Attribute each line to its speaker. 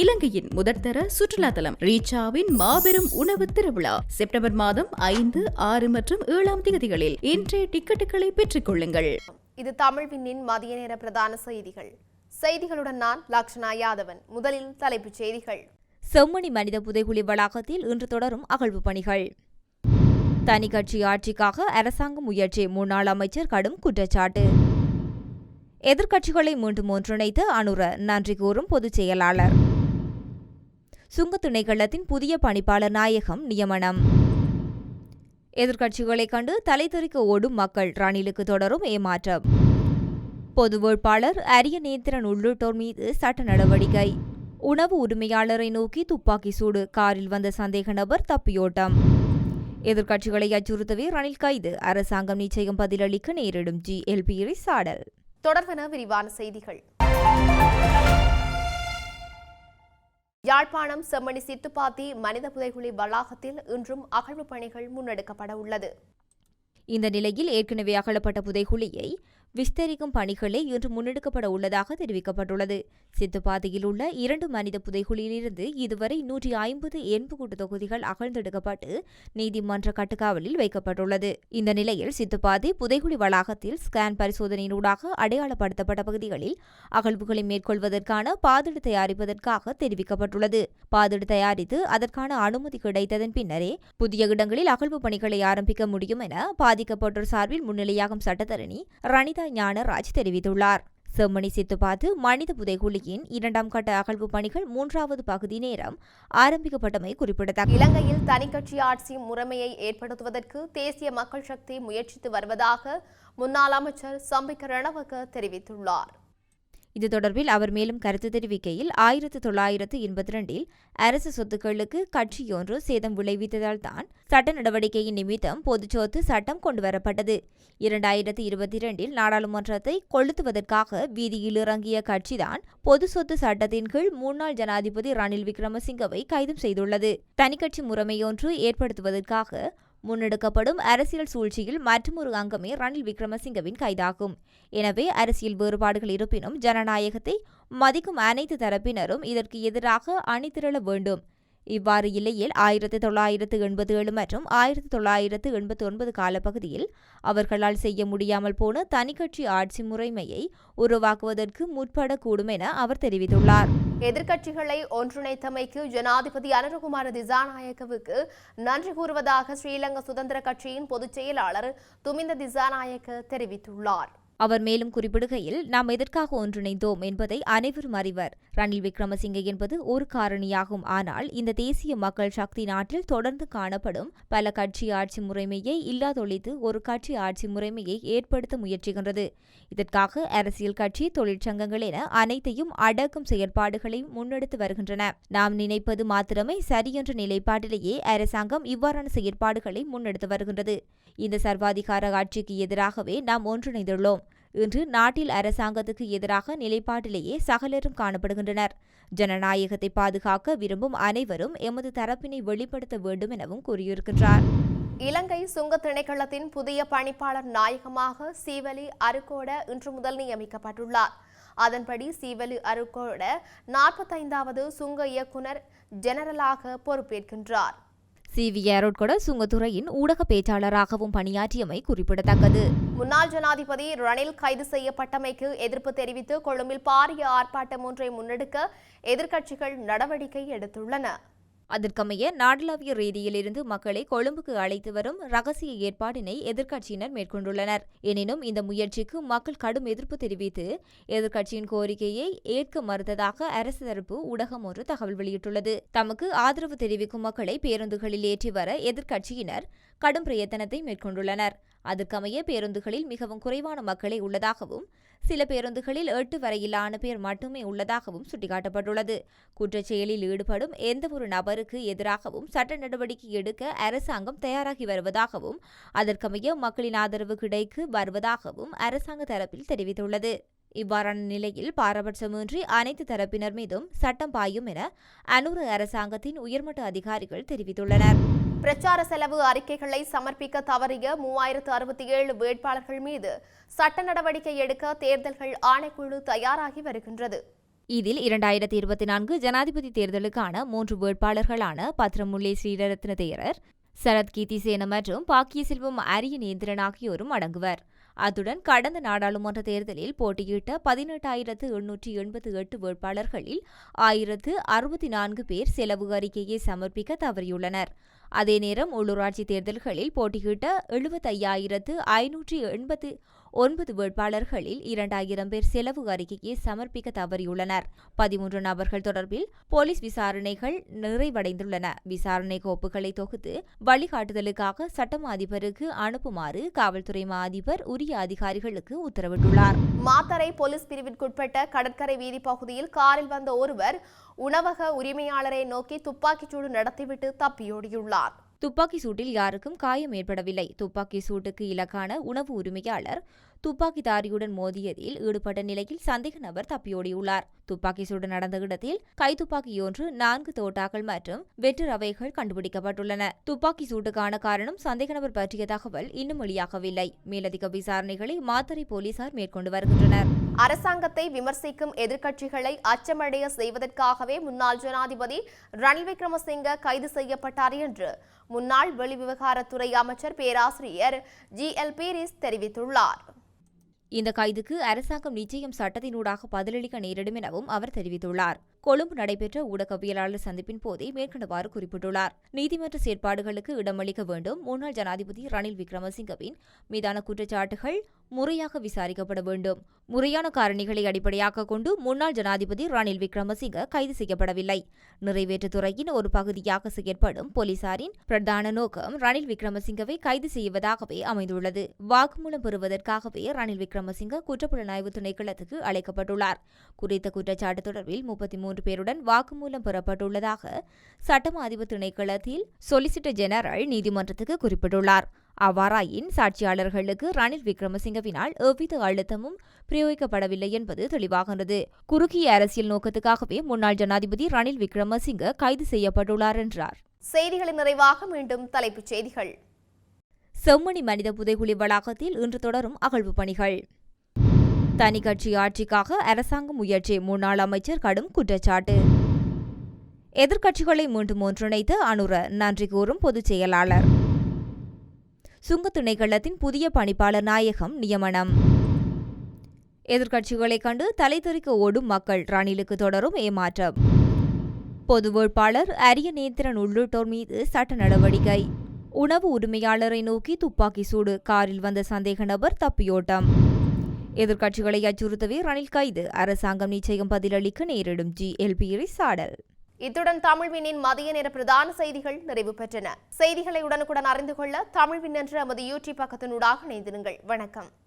Speaker 1: இலங்கையின் முதற்தர சுற்றுலா தலம் ரீச்சாவின் மாபெரும் உணவு திருவிழா. செப்டம்பர் மாதம் ஐந்து ஆறு மற்றும் ஏழாம் தேதிகளில் இன்றைய டிக்கெட்டுகளை பெற்றுக் கொள்ளுங்கள்.
Speaker 2: இது தமிழ் விண்ணின் மதிய நேர பிரதான செய்திகள். செய்திகளுடன் நான் லக்ஷனா யாதவன். முதலில் தலைப்புச் செய்திகள்.
Speaker 3: செம்மணி மனித புதைகுழி வளாகத்தில் இன்று தொடரும் அகழ்வு பணிகள். தனி கட்சி ஆட்சிக்காக அரசாங்க முயற்சி முன்னாள் அமைச்சர் கடும் குற்றச்சாட்டு. எதிர்க்கட்சிகளை மீண்டும் ஒன்றிணைத்த அனுர நன்றி கூறும் பொதுச் செயலாளர். சுங்க திணைக்களத்தின் புதிய பணிப்பாளர் நாயகம் நியமனம். எதிர்க்கட்சிகளைக் கண்டு தலைதெறிக்க ஓடும் மக்கள் ரணிலுக்கு தொடரும் ஏமாற்றம். பொது வேட்பாளர் அரிய நேத்திரன் உள்ளிட்டோர் மீது சட்ட நடவடிக்கை. உணவு உரிமையாளரை நோக்கி துப்பாக்கி சூடு காரில் வந்த சந்தேக நபர் தப்பியோட்டம். எதிர்க்கட்சிகளை அச்சுறுத்தவே ரணில் கைது அரசாங்கம் நிச்சயம் பதிலளிக்க நேரிடும் ஜி. எல்பி சாடல்.
Speaker 2: தொடர்பன விரிவான செய்திகள். யாழ்ப்பாணம் செம்மணி சித்துப்பாத்தி மனித புதைகுழி வளாகத்தில் இன்றும் அகழ்வு பணிகள் முன்னெடுக்கப்பட உள்ளது.
Speaker 3: இந்த நிலையில் ஏற்கனவே அகலப்பட்ட புதைகுழியை விஸ்தரிக்கும் பணிகளே இன்று முன்னெடுக்கப்பட உள்ளதாக தெரிவிக்கப்பட்டுள்ளது. சித்துப்பாதையில் உள்ள இரண்டு மனித புதைகுழியிலிருந்து இதுவரை நூற்றி ஐம்பது எண்புக்கூட்டு தொகுதிகள் அகழ்ந்தெடுக்கப்பட்டு நீதிமன்ற கட்டுக்காவலில் வைக்கப்பட்டுள்ளது. இந்த நிலையில் சித்துப்பாதை புதைகுழி வளாகத்தில் ஸ்கேன் பரிசோதனையினூடாக அடையாளப்படுத்தப்பட்ட பகுதிகளில் அகழ்வுகளை மேற்கொள்வதற்கான பாதிடு தயாரிப்பதற்காக தெரிவிக்கப்பட்டுள்ளது. பாதிடு தயாரித்து அதற்கான அனுமதி கிடைத்ததன் பின்னரே புதிய இடங்களில் அகழ்வு பணிகளை ஆரம்பிக்க முடியும் என பாதிக்கப்பட்டோர் சார்பில் முன்னிலையாகும் சட்டத்தரணி ரணிதா ஞானராஜ் தெரிவித்துள்ளார். செம்மணி சித்துப்பாத்து மனித புதைகுழியின் இரண்டாம் கட்ட அகழ்வு பணிகள் மூன்றாவது பகுதி நேரம் ஆரம்பிக்கப்பட்டமை குறிப்பிடத்தக்கது
Speaker 2: இலங்கையில் தனிக்கட்சி ஆட்சி முறைமையை ஏற்படுத்துவதற்கு தேசிய மக்கள் சக்தி முயற்சித்து வருவதாக முன்னாள் அமைச்சர் சம்பிக்க ரணவக தெரிவித்துள்ளார்.
Speaker 3: இது தொடர்பில் அவர் மேலும் கருத்து தெரிவிக்கையில் ஆயிரத்து தொள்ளாயிரத்து எண்பத்தி ரெண்டில் அரசு சொத்துக்களுக்கு கட்சியொன்று சேதம் விளைவித்ததால் தான் சட்ட நடவடிக்கையின் நிமித்தம் பொதுச்சொத்து சட்டம் கொண்டுவரப்பட்டது. இரண்டாயிரத்து இருபத்தி இரண்டில் நாடாளுமன்றத்தை கொளுத்துவதற்காக வீதியில் இறங்கிய கட்சிதான் பொது சொத்து சட்டத்தின் கீழ் முன்னாள் ஜனாதிபதி ரணில் விக்ரமசிங்கவை கைது செய்துள்ளது. தனிக்கட்சி முறைமையொன்று ஏற்படுத்துவதற்காக முன்னெடுக்கப்படும் அரசியல் சூழ்ச்சியில் மற்றொரு அங்கமே ரணில் விக்ரமசிங்கவின் கைதாகும். எனவே அரசியல் வேறுபாடுகள் இருப்பினும் ஜனநாயகத்தை மதிக்கும் அனைத்து தரப்பினரும் இதற்கு எதிராக அணிதிரள வேண்டும். இவ்வாறு இல்லையில் ஆயிரத்தி தொள்ளாயிரத்து எண்பத்தி ஏழு மற்றும் ஆயிரத்தி தொள்ளாயிரத்து எண்பத்தி ஒன்பது காலப்பகுதியில் அவர்களால் செய்ய முடியாமல் போன தனிக்கட்சி ஆட்சி முறைமையை உருவாக்குவதற்கு முற்படக்கூடும் என அவர் தெரிவித்துள்ளார்.
Speaker 2: எதிர்க்கட்சிகளை ஒன்றிணைத்தமைக்கு ஜனாதிபதி அனுரகுமார திசாநாயக்கவுக்கு நன்றி கூறுவதாக ஸ்ரீலங்கா சுதந்திர கட்சியின் பொதுச் செயலாளர் துமிந்த திசாநாயக்க தெரிவித்துள்ளார்.
Speaker 3: அவர் மேலும் குறிப்பிடுகையில் நாம் எதற்காக ஒன்றிணைந்தோம் என்பதை அனைவரும் அறிவர். ரணில் விக்ரமசிங்கே என்பது ஒரு காரணியாகும். ஆனால் இந்த தேசிய மக்கள் சக்தி நாட்டில் தொடர்ந்து காணப்படும் பல கட்சி ஆட்சி முறைமையை இல்லாதொழித்து ஒரு கட்சி ஆட்சி முறைமையை ஏற்படுத்த முயற்சிக்கின்றது இதற்காக அரசியல் கட்சி தொழிற்சங்கங்கள் என அனைத்தையும் அடக்கும் செயற்பாடுகளை முன்னெடுத்து வருகின்றன. நாம் நினைப்பது மாத்திரமே சரியென்ற நிலைப்பாட்டிலேயே அரசாங்கம் இவ்வாறான செயற்பாடுகளை முன்னெடுத்து வருகின்றது. இந்த சர்வாதிகார ஆட்சிக்கு எதிராகவே நாம் ஒன்றிணைந்துள்ளோம். இன்று நாட்டில் அரசாங்கத்துக்கு எதிராக நிலைப்பாட்டிலேயே சகலரும் காணப்படுகின்றனர். ஜனநாயகத்தை பாதுகாக்க விரும்பும் அனைவரும் எமது தரப்பினை வெளிப்படுத்த வேண்டும் எனவும் கூறியிருக்கின்றார்.
Speaker 2: இலங்கை சுங்க திணைக்களத்தின் புதிய பணிப்பாளர் நாயகமாக சீவலி அருக்கோட இன்று முதல் நியமிக்கப்பட்டுள்ளார். அதன்படி சீவலி அருக்கோட நாற்பத்தைந்தாவது சுங்க இயக்குனர் ஜெனரலாக பொறுப்பேற்கின்றார்.
Speaker 3: சி வி கூட சுங்கத்துறையின் ஊடக பேச்சாளராகவும் பணியாற்றியமை குறிப்பிடத்தக்கது.
Speaker 2: முன்னாள் ஜனாதிபதி ரணில் கைது செய்யப்பட்டமைக்கு எதிர்ப்பு தெரிவித்து கொழும்பில் பாரிய ஆர்ப்பாட்டம் ஒன்றை முன்னெடுக்க எதிர்க்கட்சிகள் நடவடிக்கை எடுத்துள்ளன.
Speaker 3: அதற்கமைய நாடளாவிய ரீதியிலிருந்து மக்களை கொழும்புக்கு அழைத்து வரும் ரகசிய ஏற்பாட்டினை எதிர்க்கட்சியினர் மேற்கொண்டுள்ளனர். எனினும் இந்த முயற்சிக்கு மக்கள் கடும் எதிர்ப்பு தெரிவித்து எதிர்க்கட்சியின் கோரிக்கையை ஏற்க மறுத்ததாக அரசு தரப்பு ஊடகம் ஒன்று தகவல் வெளியிட்டுள்ளது. தமக்கு ஆதரவு தெரிவிக்கும் மக்களை பேருந்துகளில் ஏற்றி வர எதிர்க்கட்சியினர் கடும் பிரயத்தனத்தை மேற்கொண்டுள்ளனர். அதற்கமைய பேருந்துகளில் மிகவும் குறைவான மக்களே உள்ளதாகவும் சில பேருந்துகளில் எட்டு வரையிலான பேர் மட்டுமே உள்ளதாகவும் சுட்டிக்காட்டப்பட்டுள்ளது. குற்றச்செயலில் ஈடுபடும் எந்தவொரு நபருக்கு எதிராகவும் சட்ட நடவடிக்கை எடுக்க அரசாங்கம் தயாராகி வருவதாகவும் அதற்கமைய மக்களின் ஆதரவு கிடைக்கு வருவதாகவும் அரசாங்க தரப்பில் தெரிவித்துள்ளது. இவ்வாறான நிலையில் பாரபட்சமின்றி அனைத்து தரப்பினர் மீதும் சட்டம் பாயும் என அனூறு அரசாங்கத்தின் உயர்மட்ட அதிகாரிகள் தெரிவித்துள்ளனர்.
Speaker 2: பிரச்சார செலவு அறிக்கைகளை சமர்ப்பிக்க தவறிய மூவாயிரத்து அறுபத்தி ஏழு வேட்பாளர்கள் மீது சட்ட நடவடிக்கை எடுக்க தேர்தல்கள் ஆணைக்குழு தயாராகி வருகின்றது.
Speaker 3: இதில் இரண்டாயிரத்தி இருபத்தி நான்கு ஜனாதிபதி தேர்தலுக்கான மூன்று வேட்பாளர்களான பத்ரமுல்லே ஸ்ரீரத்ன தேரர் சரத் கீர்த்திசேன மற்றும் பாக்கிய செல்வம் அரியநேந்திரன் ஆகியோரும் அடங்குவர். அத்துடன் கடந்த நாடாளுமன்ற தேர்தலில் போட்டியிட்ட பதினெட்டாயிரத்து எண்ணூற்றி எண்பத்தி எட்டு வேட்பாளர்களில் ஆயிரத்து அறுபத்தி நான்கு பேர் செலவு அறிக்கையை சமர்ப்பிக்க தவறியுள்ளனர். அதே நேரம் உள்ளூராட்சி தேர்தல்களில் போட்டியிட்ட எழுபத்தையாயிரத்து ஐநூற்றி எண்பத்து ஒன்பது வேட்பாளர்களில் இரண்டாயிரம் பேர் செலவு அறிக்கையை சமர்ப்பிக்க தவறியுள்ளனர். பதிமூன்று நபர்கள் தொடர்பில் போலீஸ் விசாரணைகள் நிறைவடைந்துள்ளன. விசாரணை கோப்புகளை தொகுத்து வழிகாட்டுதலுக்காக சட்டம் அதிபருக்கு அனுப்புமாறு காவல்துறை மா அதிபர் உரிய அதிகாரிகளுக்கு உத்தரவிட்டுள்ளார்.
Speaker 2: மாத்தரை போலீஸ் பிரிவிற்குட்பட்ட கடற்கரை வீதி பகுதியில் காரில் வந்த ஒருவர் உணவக உரிமையாளரை நோக்கி துப்பாக்கிச்சூடு நடத்திவிட்டு தப்பியோடியுள்ளார்.
Speaker 3: துப்பாக்கி சூட்டில் யாருக்கும் காயம் ஏற்படவில்லை. துப்பாக்கி சூட்டுக்கு இலக்கான உணவு உரிமையாளர் துப்பாக்கிதாரியுடன் மோதியதில் ஈடுபட்ட நிலையில் சந்தேக நபர் தப்பியோடியுள்ளார். துப்பாக்கி சூடு நடந்த இடத்தில் கைத்துப்பாக்கியொன்று நான்கு தோட்டாக்கள் மற்றும் வெற்று ரவைகள் கண்டுபிடிக்கப்பட்டுள்ளன. துப்பாக்கி சூட்டுக்கான காரணம் சந்தேக நபர் பற்றிய தகவல் இன்னும் வெளியாகவில்லை. மேலதிக விசாரணைகளை மாத்தறை போலீசார் மேற்கொண்டு வருகின்றனர்.
Speaker 2: அரசாங்கத்தை விமர்சிக்கும் எதிர்க்கட்சிகளை அச்சமடைய செய்வதற்காகவே முன்னாள் ஜனாதிபதி ரணில் விக்ரமசிங்க கைது செய்யப்பட்டார் என்று முன்னாள் வெளிவிவகாரத்துறை அமைச்சர் பேராசிரியர் ஜி எல் பீரிஸ் தெரிவித்துள்ளார்.
Speaker 3: இந்த கைதுக்கு அரசாங்கம் நிச்சயம் சட்டத்தினூடாக பதிலளிக்க நேரிடும் எனவும் அவர் தெரிவித்துள்ளார். கொழும்பு நடைபெற்ற ஊடகவியலாளர் சந்திப்பின் போதே மேற்கண்டவாறு குறிப்பிட்டுள்ளார். நீதிமன்ற செயற்பாடுகளுக்கு இடமளிக்க வேண்டும். முன்னாள் ஜனாதிபதி ரணில் விக்ரமசிங்கவின் மீதான குற்றச்சாட்டுகள் முறையாக விசாரிக்கப்பட வேண்டும். முறையான காரணிகளை அடிப்படையாக கொண்டு முன்னாள் ஜனாதிபதி ரணில் விக்ரமசிங்க கைது செய்யப்படவில்லை. நிறைவேற்றுத்துறையின் ஒரு பகுதியாக செயற்படும் போலீசாரின் பிரதான நோக்கம் ரணில் விக்ரமசிங்கவை கைது செய்வதாகவே அமைந்துள்ளது. வாக்குமூலம் பெறுவதற்காகவே ரணில் விக்ரமசிங்க குற்றப்புலனாய்வு திணைக்களத்துக்கு அழைக்கப்பட்டுள்ளார். குறித்த குற்றச்சாட்டு தொடர்பில் முப்பத்தி மூன்று பேருடன் வாக்குமூலம் பெறப்பட்டுள்ளதாக சட்டமா அதிபர் திணைக்களத்தில் சொலிசிட்டர் ஜெனரல் நீதிமன்றத்துக்கு குறிப்பிட்டுள்ளார். அவ்வாறாயின் சாட்சியாளர்களுக்கு ரணில் விக்ரமசிங்கவினால் எவ்வித அழுத்தமும் பிரயோகிக்கப்படவில்லை என்பது தெளிவாகின்றது. குறுகிய அரசியல் நோக்கத்துக்காகவே முன்னாள் ஜனாதிபதி ரணில் விக்ரமசிங்க கைது செய்யப்பட்டுள்ளார் என்றார்.
Speaker 2: செய்திகளின் நிறைவாக மீண்டும் தலைப்புச் செய்திகள்.
Speaker 3: செம்மணி மனித புதைகுழி வளாகத்தில் இன்று தொடரும் அகழ்வு பணிகள். தனி கட்சி ஆட்சிக்காக அரசாங்கம் முயற்சி. முன்னாள் அமைச்சர் கடும் குற்றச்சாட்டு. எதிர்க்கட்சிகளை மீண்டும் ஒன்றிணைத்து அனுர. நன்றி கூறும் பொதுச் செயலாளர். சுங்க திணைக்களத்தின் புதிய பணிப்பாளர் நாயகம் நியமனம். எதிர்க்கட்சிகளைக் கண்டு தலை தெறிக்க ஓடும் மக்கள். ரணிலுக்கு தொடரும் ஏமாற்றம். பொது வேட்பாளர் அரிய நேத்திரன் உள்ளிட்டோர் மீது சட்ட நடவடிக்கை. உணவு உரிமையாளரை நோக்கி துப்பாக்கி சூடு. காரில் வந்த சந்தேக நபர் தப்பியோட்டம். எதிர்க்கட்சிகளை அச்சுறுத்தவே ரணில் கைது. அரசாங்கம் நிச்சயம் பதிலளிக்க நேரிடும். ஜி. எல்பி சாடல்.
Speaker 2: இத்துடன் தமிழ்வினின் மதிய நேர பிரதான செய்திகள் நிறைவு பெற்றன. செய்திகளை உடனுக்குடன் அறிந்து கொள்ள தமிழ்வின் என்ற நமது யூடியூப் பக்கத்தினூடாக இணைந்திருங்கள். வணக்கம்.